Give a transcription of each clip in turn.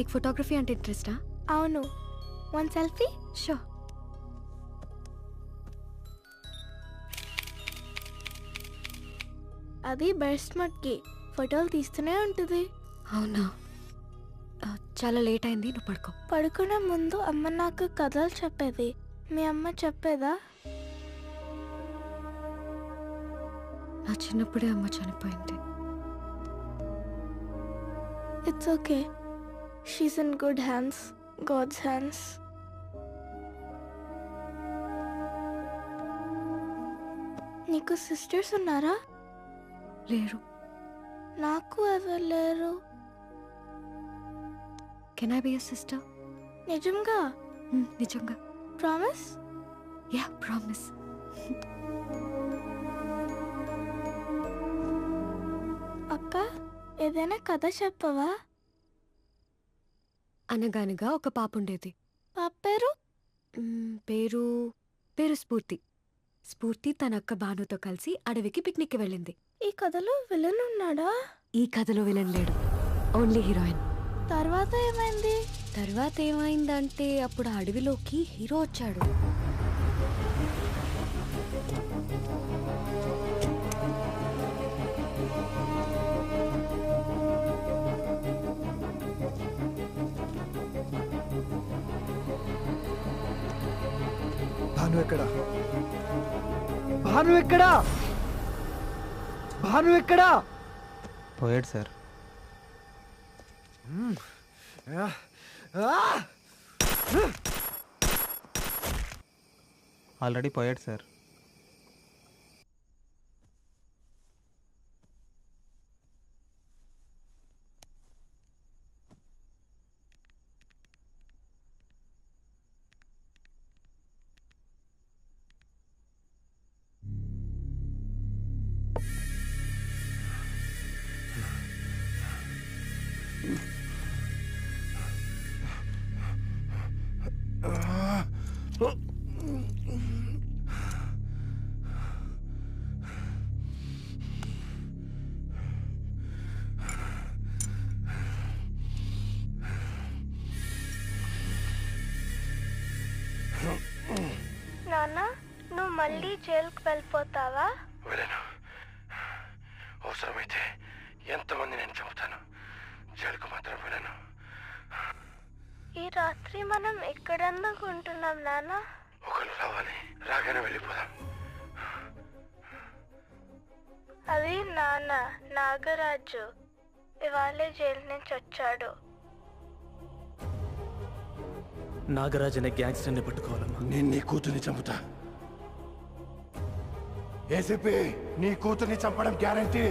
నీకు ఫోటోగ్రఫీ అంటే ఇంట్రెస్టా? అవును. One selfie? షో. అది బెస్ట్ మట్కి. ఫోటోలు తీస్తూనే ఉంటుంది. అవునా? చాలా లేట్ అయింది నువ్వు పడుకో. పడుకునే ముందు అమ్మ నాకు కథలు చెప్పేది. మీ అమ్మ చెప్పేదా? నా చిన్నప్పుడే అమ్మ చనిపోయింది. It's okay she's in good hands god's hands నీకు సిస్టర్స్ ఉన్నారా? లేరు. నాకు ఎవరు లేరు. Can I be a sister నిజంగా? నిజంగా. ప్రామిస్ యా ప్రామిస్ అక్క ఏదైనా కథ చెప్పవా? అనగానగా ఒక పాప ఉండేది పాప పేరు? పేరు పేరు స్ఫూర్తి. స్ఫూర్తి తన అక్క భానుతో కలిసి అడవికి పిక్నిక్కి వెళ్ళింది. ఈ కథలో విలన్ ఉన్నాడా? ఈ కథలో విలన్ లేడు. ఓన్లీ హీరోయిన్ తర్వాత ఏమైంది? తర్వాత ఏమైందంటే అప్పుడు అడవిలోకి హీరో వచ్చాడు. భాను ఎక్కడా? భాను ఎక్కడా? భాను ఎక్కడా? పోయాడు సార్! ఆల్రెడీ పోయాడు సార్. మళ్ళీ జైలుకి వెళ్ళిపోతావా? వెళ్ళను అవసరమైతే ఎంతమంది నేను చంపుతాను? జైలుకు మాత్రం వెళ్ళను. ఈ రాత్రి మనం ఎక్కడెందుకు ఉంటున్నాం నాన్న ఒకరు రావాలి. రాగానే వెళ్ళిపోదాం. అది నాన్న నాగరాజు. ఇవాళే జైలు నుంచి వచ్చాడు. నాగరాజ్ అనే గ్యాంగ్స్టర్ని పట్టుకోవాలమ్మా. నేను నీ కూతుర్ని చంపుతా. ఏసీపీ నీ కూతుర్ని చంపడం గ్యారంటీ.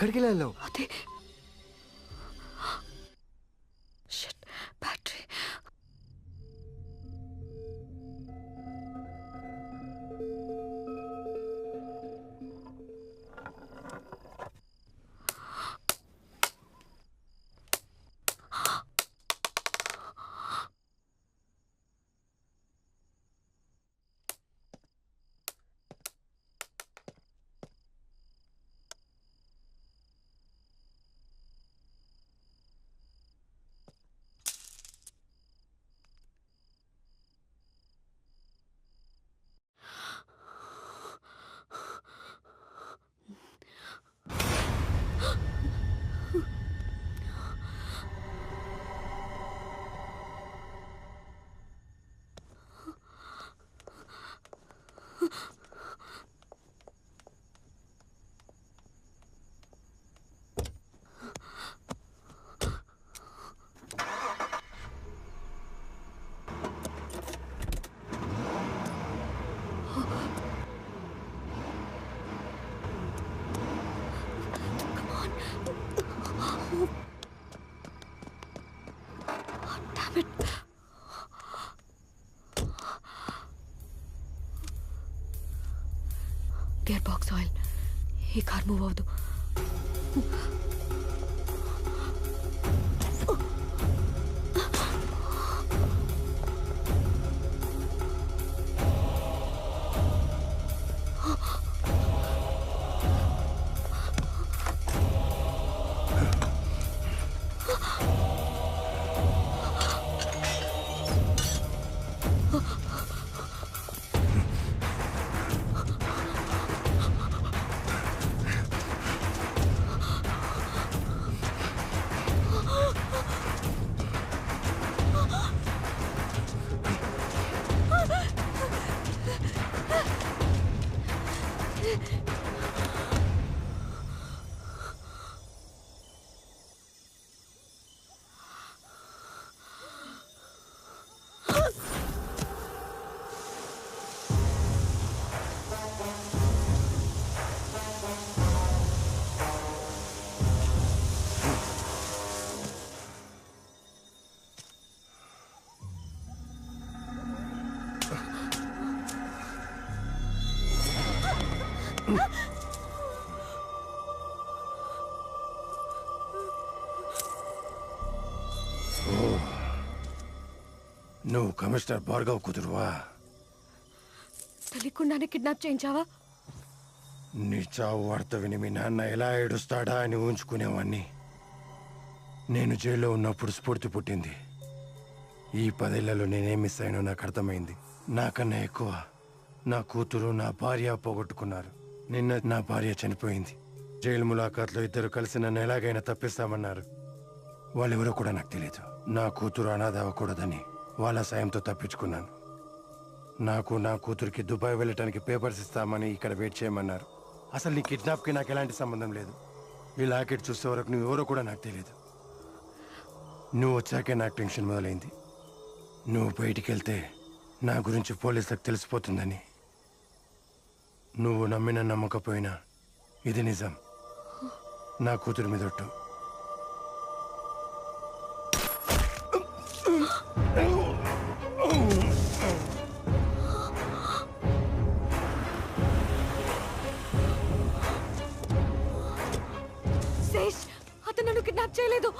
ఉన్నా అక్కడికి వెళ్ళావు అదే stop it gear box oil ఈ కార్ మూవ్ అవదు నువ్వు కమిషనర్ భార్గవ్ కుదురువా తెలియకుండానే కిడ్నాప్ చేయించావా? నీ చావు వార్త విని మీ నాన్న ఎలా ఏడుస్తాడా అని ఊహించుకునేవాణ్ణి. నేను జైల్లో ఉన్నప్పుడు స్ఫూర్తి పుట్టింది. ఈ పదేళ్ళలో నేనేం మిస్ అయినో నాకు అర్థమైంది. నాకన్నా ఎక్కువ నా కూతురు నా భార్య పోగొట్టుకున్నారు. నిన్న నా భార్య చనిపోయింది. జైలు ములాఖాత్లో ఇద్దరు కలిసి నన్ను ఎలాగైనా తప్పిస్తామన్నారు. వాళ్ళెవరో కూడా నాకు తెలియదు నా కూతురు అనాథ అవ్వకూడదని వాళ్ళ సాయంతో తప్పించుకున్నాను. నాకు నా కూతురికి దుబాయ్ వెళ్ళటానికి పేపర్స్ ఇస్తామని ఇక్కడ వెయిట్ చేయమన్నారు. అసలు నీ కిడ్నాప్కి నాకు ఎలాంటి సంబంధం లేదు. ఈ లాకెట్ చూసే వరకు నువ్వు ఎవరో కూడా నాకు తెలియదు నువ్వు వచ్చాకే నాకు టెన్షన్ మొదలైంది. నువ్వు బయటికి వెళ్తే నా గురించి పోలీసులకు తెలిసిపోతుందని నువ్వు నమ్మిన నమ్మకపోయినా ఇది నిజం. నా కూతురు మీదొట్టు అతను నన్ను కిడ్నాప్ చేయలేదు.